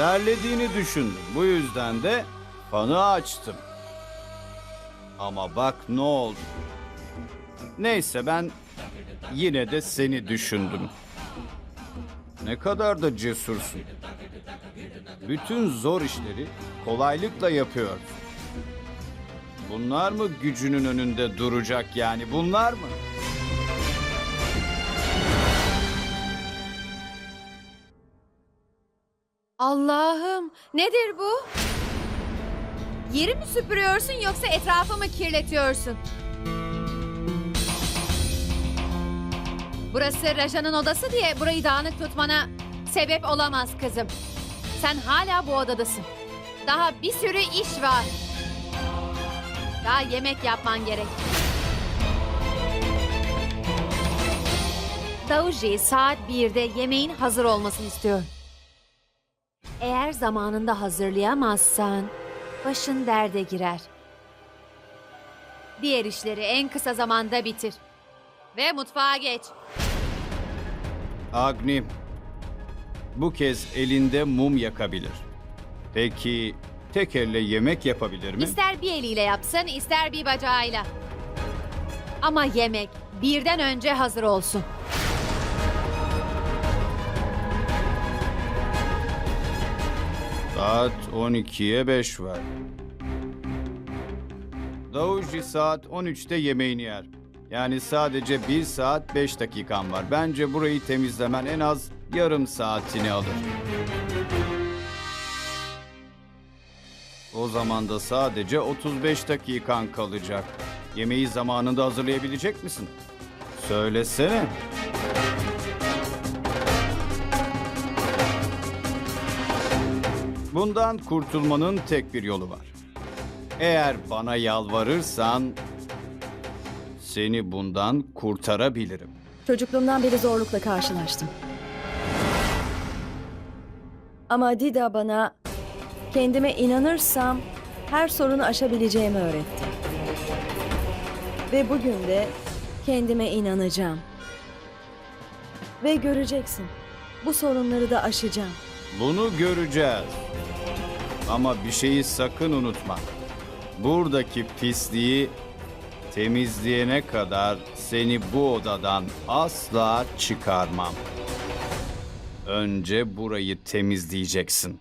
Terlediğini düşündüm. Bu yüzden de fanı açtım. Ama bak ne oldu. Neyse ben yine de seni düşündüm. Ne kadar da cesursun. Bütün zor işleri kolaylıkla yapıyorsun. Bunlar mı gücünün önünde duracak yani bunlar mı? Allah'ım nedir bu? Yeri mi süpürüyorsun yoksa etrafı mı kirletiyorsun? Burası Raja'nın odası diye burayı dağınık tutmana sebep olamaz kızım. Sen hala bu odadasın. Daha bir sürü iş var. Daha yemek yapman gerek. Dauji saat 1'de yemeğin hazır olmasını istiyor. Eğer zamanında hazırlayamazsan başın derde girer. Diğer işleri en kısa zamanda bitir. Ve mutfağa geç. Agni bu kez elinde mum yakabilir. Peki tek elle yemek yapabilir mi? İster bir eliyle yapsın, ister bir bacağıyla. Ama yemek birden önce hazır olsun. Saat 12'ye 5 var. Davuji saat 13'te yemeğini yer. Yani sadece 1 saat 5 dakikan var. Bence burayı temizlemen en az yarım saatini alır. O zaman da sadece 35 dakikan kalacak. Yemeği zamanında hazırlayabilecek misin? Söylesene. Bundan kurtulmanın tek bir yolu var. Eğer bana yalvarırsan seni bundan kurtarabilirim. Çocukluğumdan beri zorlukla karşılaştım. Ama Dida bana kendime inanırsam her sorunu aşabileceğimi öğretti. Ve bugün de kendime inanacağım. Ve göreceksin. Bu sorunları da aşacağım. Bunu göreceğiz. Ama bir şeyi sakın unutma. Buradaki pisliği temizleyene kadar seni bu odadan asla çıkarmam. Önce burayı temizleyeceksin.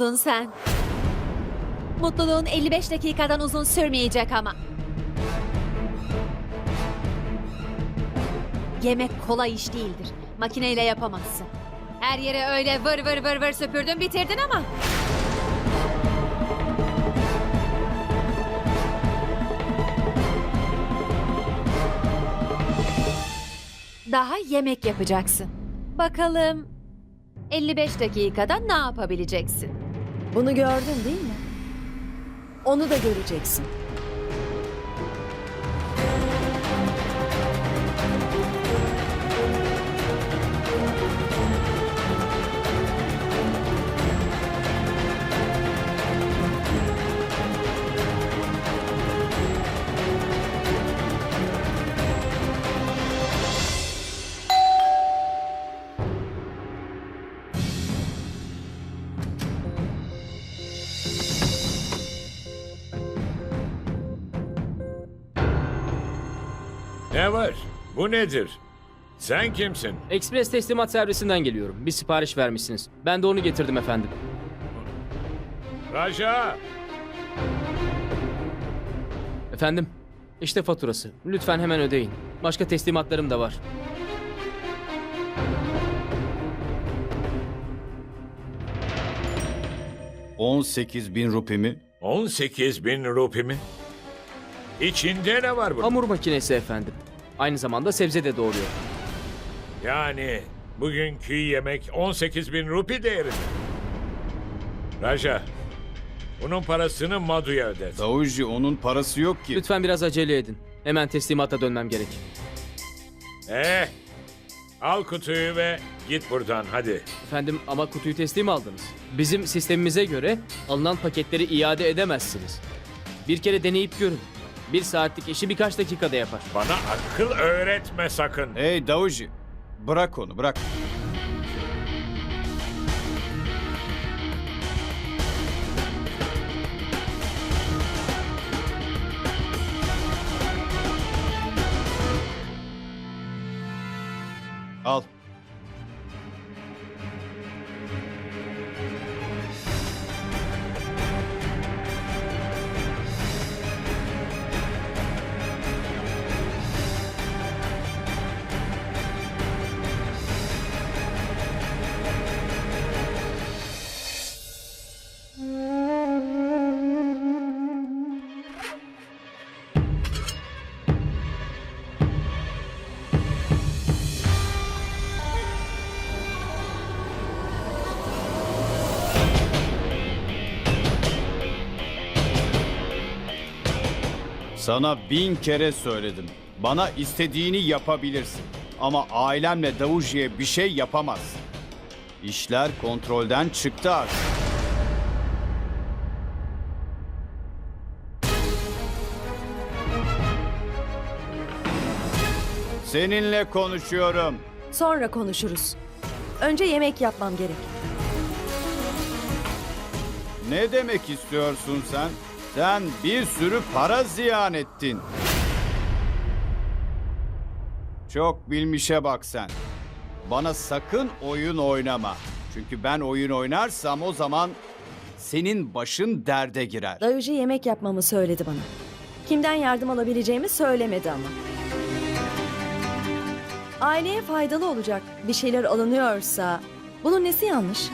Oldun sen? Mutluluğun 55 dakikadan uzun sürmeyecek ama. Yemek kolay iş değildir. Makineyle yapamazsın. Her yere öyle vır vır vır vır süpürdün bitirdin ama. Daha yemek yapacaksın. Bakalım 55 dakikada ne yapabileceksin? Bunu gördün değil mi? Onu da göreceksin. Ne var? Bu nedir? Sen kimsin? Ekspres teslimat servisinden geliyorum. Bir sipariş vermişsiniz. Ben de onu getirdim efendim. Raja! Efendim, işte faturası. Lütfen hemen ödeyin. Başka teslimatlarım da var. ...18 bin rupi mi? 18 bin rupi mi? İçinde ne var bunun? Hamur makinesi efendim. Aynı zamanda sebze de doğuruyor. Yani bugünkü yemek 18 bin rupi değerinde. Raja, bunun parasını Madu'ya ödet. Davuji onun parası yok ki. Lütfen biraz acele edin. Hemen teslimata dönmem gerek. Eh, al kutuyu ve git buradan hadi. Efendim ama kutuyu teslim aldınız. Bizim sistemimize göre alınan paketleri iade edemezsiniz. Bir kere deneyip görün. Bir saatlik işi birkaç dakikada yapar. Bana akıl öğretme sakın. Hey Davuji, bırak onu bırak. Sana bin kere söyledim. Bana istediğini yapabilirsin. Ama ailemle Davuji'ye bir şey yapamazsın. İşler kontrolden çıktı artık. Seninle konuşuyorum. Sonra konuşuruz. Önce yemek yapmam gerek. Ne demek istiyorsun sen? Sen bir sürü para ziyan ettin. Çok bilmişe bak sen. Bana sakın oyun oynama. Çünkü ben oyun oynarsam o zaman senin başın derde girer. Dayıcı yemek yapmamı söyledi bana. Kimden yardım alabileceğimi söylemedi ama. Aileye faydalı olacak bir şeyler alınıyorsa bunun nesi yanlış?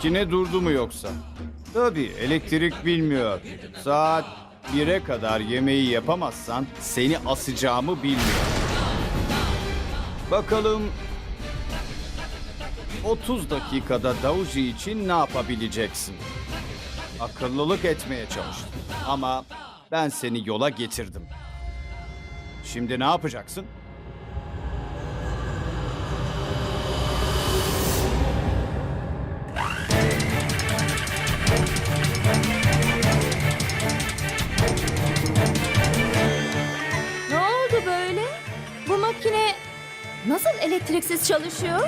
Makine durdu mu yoksa? Tabii elektrik bilmiyor. Saat 1'e kadar yemeği yapamazsan seni asacağımı bilmiyor. Bakalım 30 dakikada Davuji için ne yapabileceksin? Akıllılık etmeye çalıştım ama ben seni yola getirdim. Şimdi ne yapacaksın? Elektriksiz çalışıyor?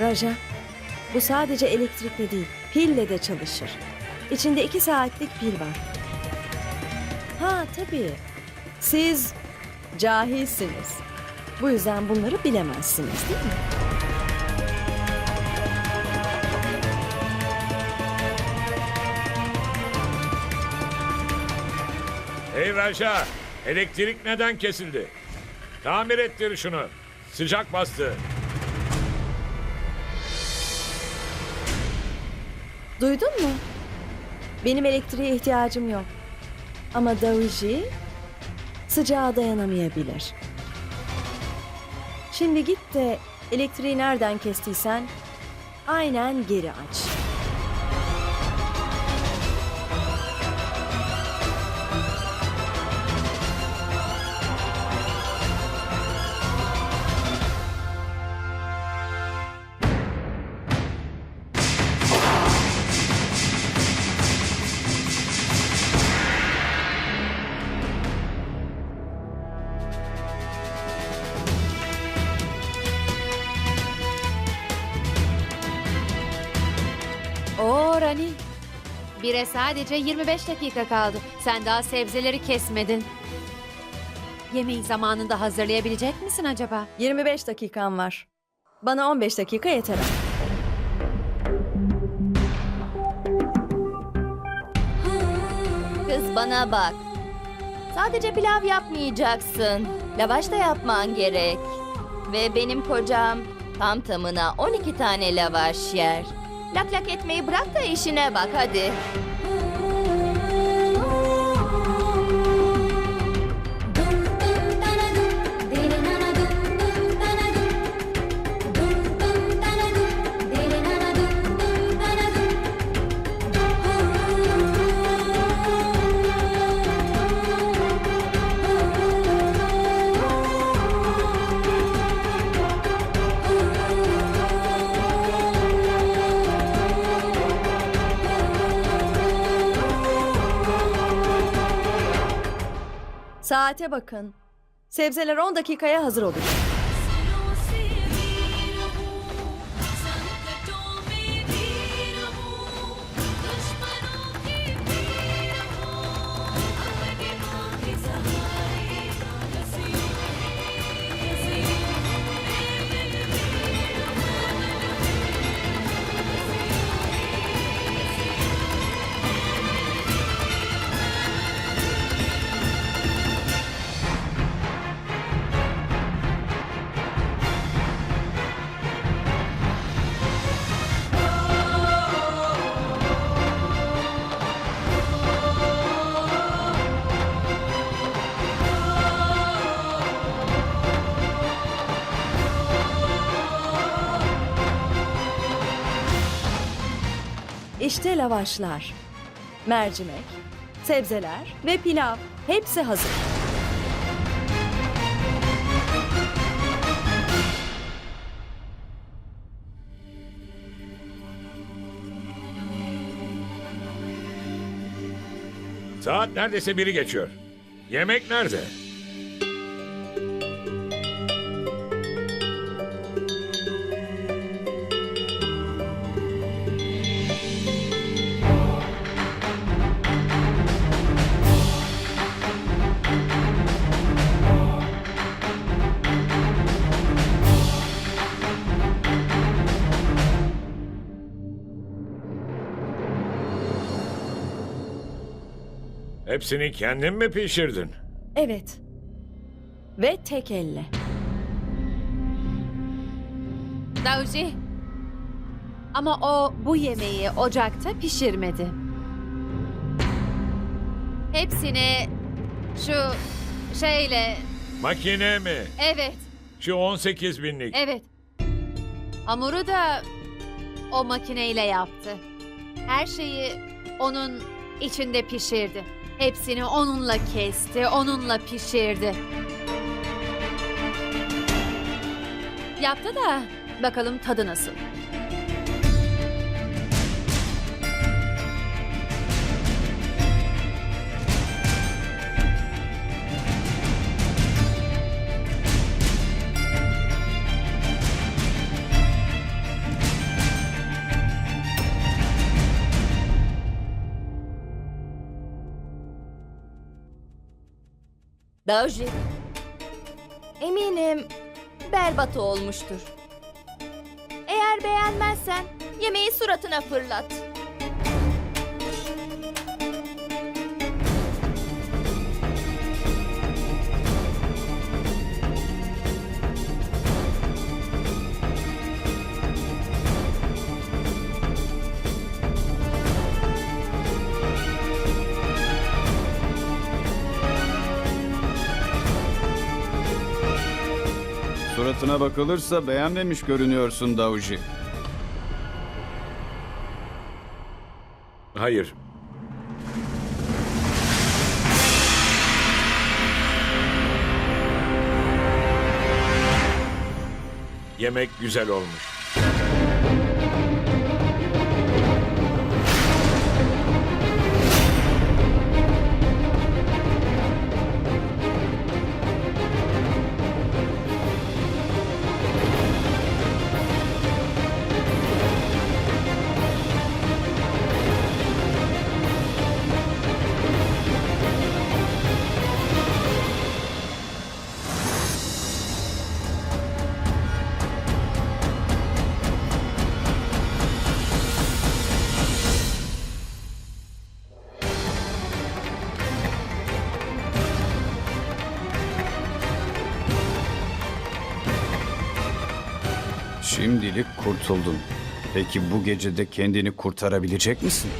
Raja, bu sadece elektrikle değil, pille de çalışır. İçinde iki saatlik pil var. Ha tabii, siz cahilsiniz. Bu yüzden bunları bilemezsiniz değil mi? Hey Raja, elektrik neden kesildi? Tamir ettir şunu. Sıcak bastı. Duydun mu? Benim elektriğe ihtiyacım yok. Ama Davuji sıcağa dayanamayabilir. Şimdi git de elektriği nereden kestiysen aynen geri aç. Bire sadece 25 dakika kaldı. Sen daha sebzeleri kesmedin. Yemeği zamanında hazırlayabilecek misin acaba? 25 dakikam var. Bana 15 dakika yeter. Kız bana bak. Sadece pilav yapmayacaksın. Lavaş da yapman gerek. Ve benim kocam tam tamına 12 tane lavaş yer. Lak lak etmeyi bırak da işine bak hadi. Saate bakın. Sebzeler 10 dakikaya hazır olacak. İşte lavaşlar, mercimek, sebzeler ve pilav. Hepsi hazır. Saat neredeyse biri geçiyor. Yemek nerede? Hepsini kendin mi pişirdin? Evet. Ve tek elle. Dauji. Ama o bu yemeği ocakta pişirmedi. Hepsini şu şeyle Makine mi? evet Şu 18 binlik. evet hamuru da o makineyle yaptı. Her şeyi onun içinde pişirdi. Hepsini onunla kesti, onunla pişirdi. Yaptı da bakalım tadı nasıl. Daoji. Eminim berbat olmuştur. Eğer beğenmezsen yemeği suratına fırlat. Suratına bakılırsa beğenmemiş görünüyorsun Davuji. Hayır. Yemek güzel olmuş. Şimdilik kurtuldun. Peki bu gecede kendini kurtarabilecek misin?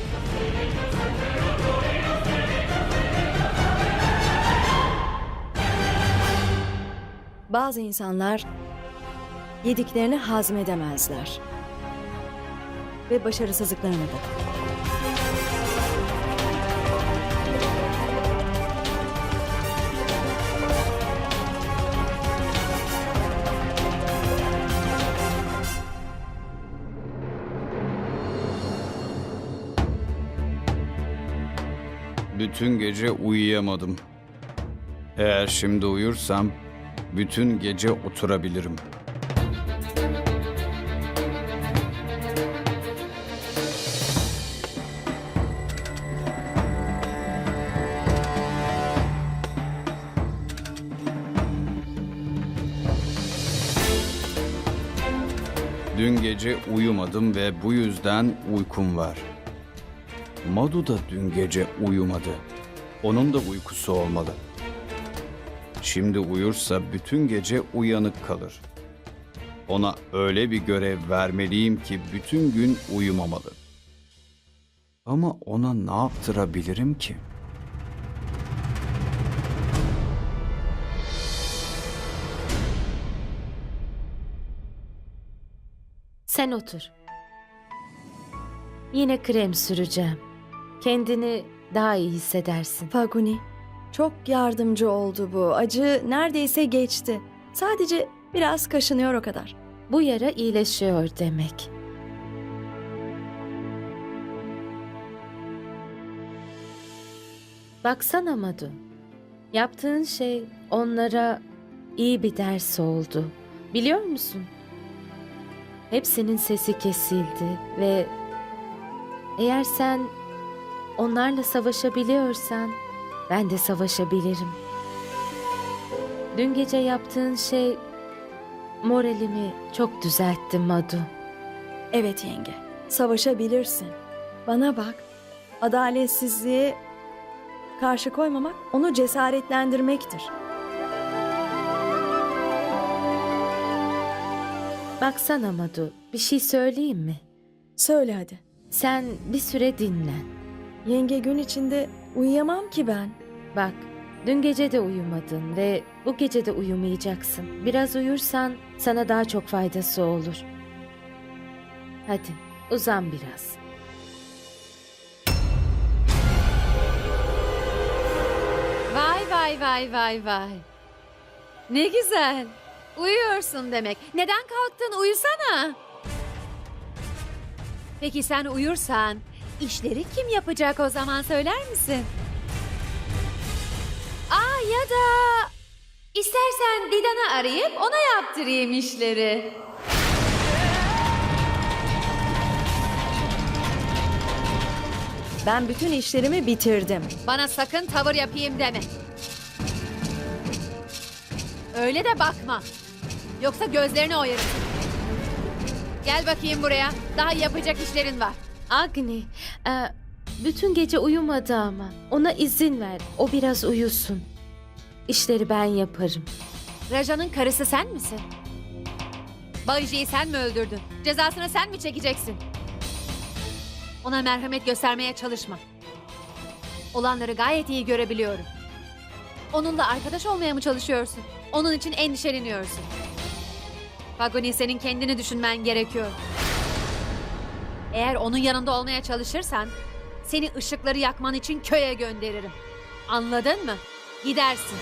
Bazı insanlar yediklerini hazmedemezler. Ve başarısızlıklarını da. Bütün gece uyuyamadım. Eğer şimdi uyursam bütün gece oturabilirim. Dün gece uyumadım ve bu yüzden uykum var. Madu da dün gece uyumadı. Onun da uykusu olmalı. Şimdi uyursa bütün gece uyanık kalır. Ona öyle bir görev vermeliyim ki bütün gün uyumamalı. Ama ona ne yaptırabilirim ki? Sen otur. Yine krem süreceğim. Kendini daha iyi hissedersin. Faguni, çok yardımcı oldu bu. Acı neredeyse geçti. Sadece biraz kaşınıyor o kadar. Bu yara iyileşiyor demek. Baksana Madu. Yaptığın şey onlara iyi bir ders oldu. Biliyor musun? Hepsinin sesi kesildi ve eğer sen onlarla savaşabiliyorsan ben de savaşabilirim. Dün gece yaptığın şey moralimi çok düzeltti Madu. Evet yenge, savaşabilirsin. Bana bak, adaletsizliğe karşı koymamak onu cesaretlendirmektir. Baksana Madu, bir şey söyleyeyim mi? Söyle hadi. Sen bir süre dinlen. Yenge gün içinde uyuyamam ki ben. Bak, dün gece de uyumadın ve bu gece de uyumayacaksın. Biraz uyursan sana daha çok faydası olur. Hadi, uzan biraz. Vay vay vay vay vay. Ne güzel. Uyuyorsun demek. Neden kalktın? Uyusana. Peki sen uyursan işleri kim yapacak o zaman söyler misin? Aa ya da istersen Didan'ı arayıp ona yaptırayım işleri. Ben bütün işlerimi bitirdim. Bana sakın tavır yapayım deme. Öyle de bakma. Yoksa gözlerini oyarım. Gel bakayım buraya. Daha yapacak işlerin var. Agni, e, bütün gece uyumadı ama. Ona izin ver. O biraz uyusun. İşleri ben yaparım. Raja'nın karısı sen misin? Bayıcı'yı sen mi öldürdün? Cezasını sen mi çekeceksin? Ona merhamet göstermeye çalışma. Olanları gayet iyi görebiliyorum. Onunla arkadaş olmaya mı çalışıyorsun? Onun için endişeleniyorsun. Faguni senin kendini düşünmen gerekiyor. Eğer onun yanında olmaya çalışırsan seni ışıkları yakman için köye gönderirim. Anladın mı? Gidersin.